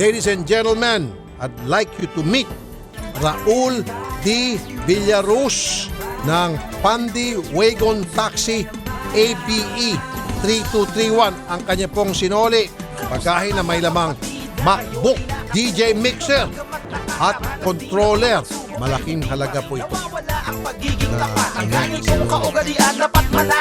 Ladies and gentlemen, I'd like you to meet Raul D. Villarus ng Pandi Wagon Taxi ABE 3231 ang kanya pong sinoli. Pagkain na may lamang MacBook, DJ Mixer at controller. Malaking halaga po ito. Wala ang Ang ganitong kaugalian dapat manahin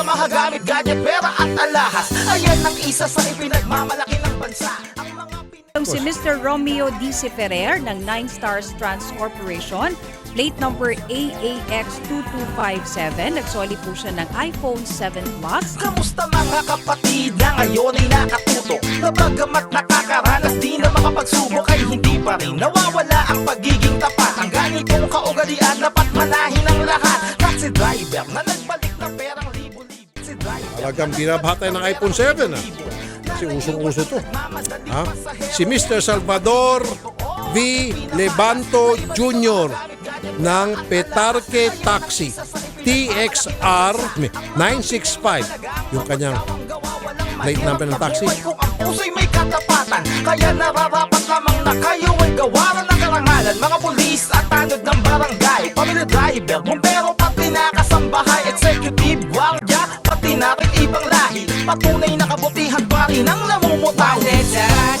Ang mahagamit, gadget, pera at alahas Ayan ang isa sa ipinagmamalaki ng bansa Ang mga si Mr. Romeo D. Ferrer ng Nine Stars Trans Corporation, plate number AAX2257. Nagsoli po siya ng iPhone 7 Plus. Kamusta mga kapatid na ngayon ay nakatuto Na bagamat nakakaranas di na makapagsubok ay hindi pa rin Nawawala ang pagiging Talagang binabatay ng iPhone 7 ah. Kasi usong-uso to. Ha? Si Mr. Salvador V. Levanto Jr. ng Petarque Taxi TXR 965 yung kanyang plate number ng taxi. Puso'y may katapatan Kaya nararapat lamang na kayo ay gawaran ng karangalan Mga pulis at tanod ng barangay Pamilya driver, Patunay na kabutihan pa rin ang namumutaw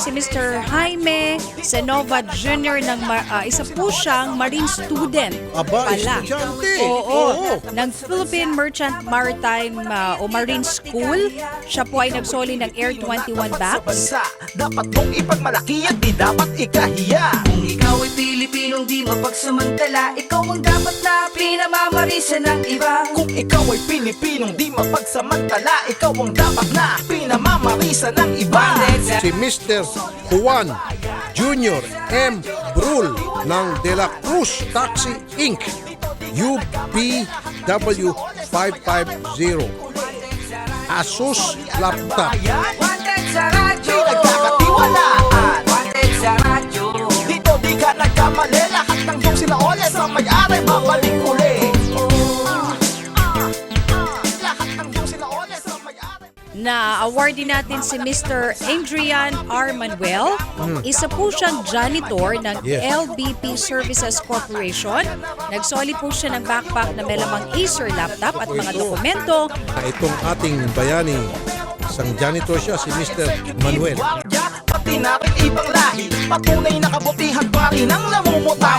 Si Mr. Jaime Senova Jr. ng ah, isa po siyang marine student. Aba, pala. estudyante. Oo. Oo. Ng Philippine Merchant Maritime ah, o Marine School. Siya po ay nagsoli ng Air 21 Sa Bax. bansa, dapat mong ipagmalaki at di dapat ikahiya Kung ikaw ay Pilipinong di mapagsamantala Ikaw ang dapat na pinamamarisa ng iba Kung ikaw ay Pilipinong di mapagsamantala Ikaw ang dapat na pinamamarisa ng iba Si Mr. Juan Jr. M. Brul ng De La Cruz Taxi Inc. UBW 550 Asus Laptop Wanted sa radyo Pinagkakatiwalaan. Wanted sa radyo dito di ka nagkamali Lahat ng sila ole sa may-ari na award din natin si Mr. Adrian R. Manuel. Isa po siyang janitor ng Yes. LBP Services Corporation. Nagsoli po siya ng backpack na may lamang Acer laptop at mga dokumento. Itong ating bayani, isang janitor siya, si Mr. Manuel. Pati na rin ibang lahi Patunay na kabutihan pa rin ang namumutaw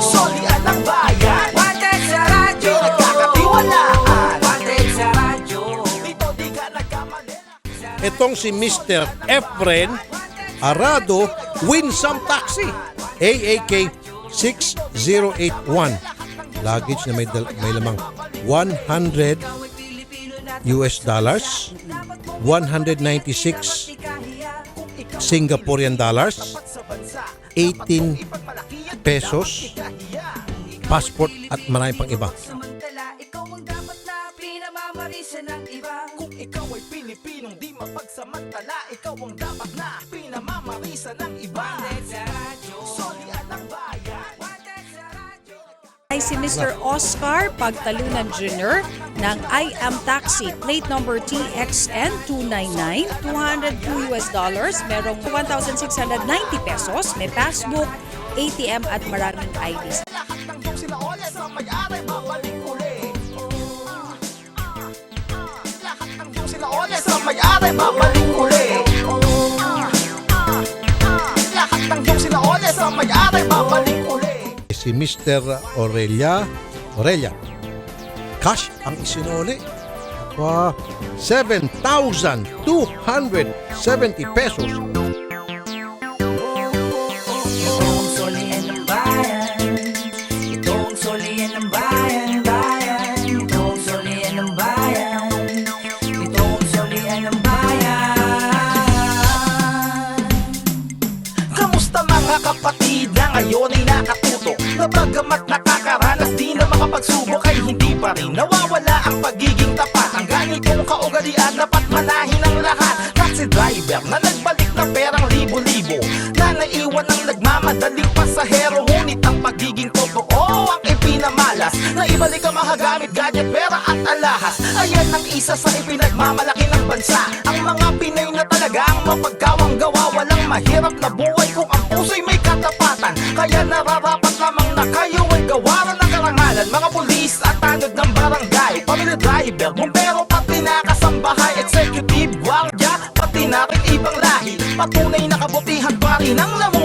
Solian ng bayan Itong si Mr. Efren Arado Winsome Taxi AAK 6081 Luggage na may, may lamang 100 US dollars 196 Singaporean dollars 18 pesos passport at marami pang iba Ay Pilipinong di mapagsamantala. Ikaw ang dapat na pinamamarisa ng iba. Wanted sa radyo. Solian ng bayan. Wanted sa radyo. Ay si Mr. Oscar Pagtalunan Jr. ng I Am Taxi, plate number TXN 299, 202 US dollars, merong 1,690 pesos, may passbook, ATM at maraming IDs. Lahat ng sila ole sa may-ari babalik uli may-ari babalik uli Ah, ah, ah. Lahat ng yung sila ole sa may-ari babalik uli si Mr. Aurelia Aurelia cash ang isinuli pa 7,270 pesos na bagamat nakakaranas Di na makapagsubok ay hindi pa rin Nawawala ang pagiging tapat. Ang ganitong kaugalian dapat manahin ang lahat. Taxi driver na nagbalik na perang libo-libo Na naiwan ang nagmamadaling pasahero. Ngunit ang pagiging totoo ang ipinamalas Na ibalik ang mahagamit, gadget, pera at alahas. Ayan ang isa sa ipinagmamalaki ng bansa. Ang mga Pinoy na talagang mapagkawang gawa Walang mahirap na buhay pamilya driver Bombero pati nakasambahay Executive, guardia, pati na ibang lahi Patunay na kabutihan pa rin ang lamang